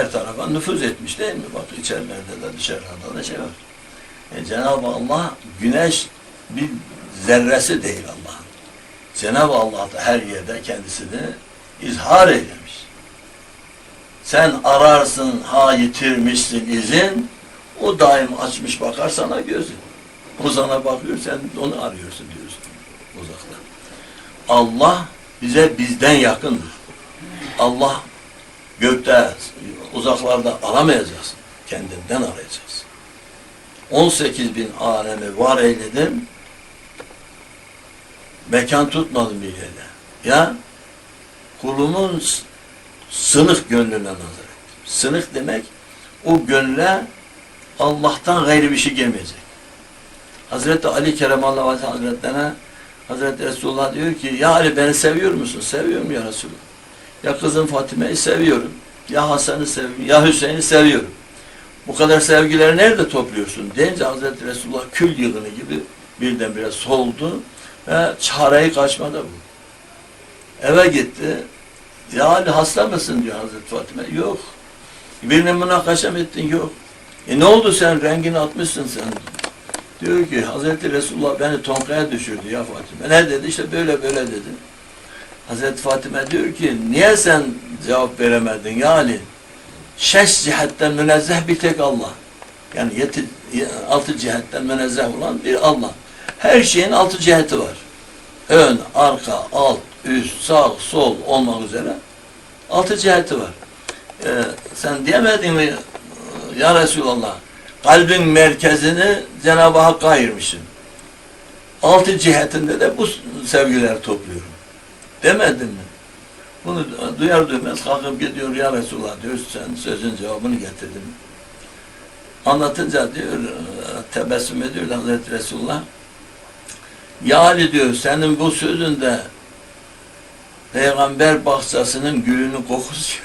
her tarafa nüfuz etmiş değil mi? Bak içerilerde de dışarıda da şey var. E, Cenab-ı Allah güneş bir zerresi değil Allah'ın. Cenab-ı Allah da her yerde kendisini izhar eylemiş. Sen ararsın ha yitirmişsin izin, o daim açmış bakar sana gözün. O sana bakıyor, sen onu arıyorsun diyorsun uzakta. Allah bize bizden yakındır. Allah gökte, uzaklarda aramayacağız. Kendinden arayacağız. 18 bin alemi var eyledim. Mekan tutmadım bir yerde. Ya kulumun s- sınık gönlüne nazar ettim. Sınık demek o gönle Allah'tan gayrı bir şey gelmeyecek. Hazreti Ali Keremallahu Aleyhi Hazretlerine Hazreti Resulullah diyor ki ya Ali beni seviyor musun? Seviyorum ya Resulullah. Ya kızım Fatime'yi seviyorum. Ya Hasan'ı seviyorum. Ya Hüseyin'i seviyorum. Bu kadar sevgileri nerede topluyorsun? Deyince Hazreti Resulullah kül yığını gibi birdenbire soldu ve çareyi kaçmadı bu. Eve gitti. Ya Ali hasta mısın diyor Hazreti Fatime. Yok. Birine münakaşa mı ettin? Yok. E ne oldu sen? Rengini atmışsın sen. Diyor ki Hazreti Resulullah beni tonkaya düşürdü ya Fatime. Ne dedi? İşte böyle böyle dedi. Hazreti Fatime diyor ki niye sen cevap veremedin ya Ali? Şeş cihetten münezzeh bir tek Allah. Yani yeti, altı cihetten münezzeh olan bir Allah. Her şeyin altı ciheti var. Ön, arka, alt, üst, sağ, sol olmak üzere altı ciheti var. Ee, sen diyemedin mi ya Resulallah kalbin merkezini Cenab-ı Hakk'a ayırmışsın. Altı cihetinde de bu sevgileri topluyorum. Demedin mi? Bunu duyar duymaz kalkıp gidiyor ya Resulallah diyor sen sözün cevabını getirdin. Anlatınca diyor tebessüm ediyor Hazreti Resulullah. Ya Ali diyor senin bu sözünde peygamber bahçesinin gülünün kokusu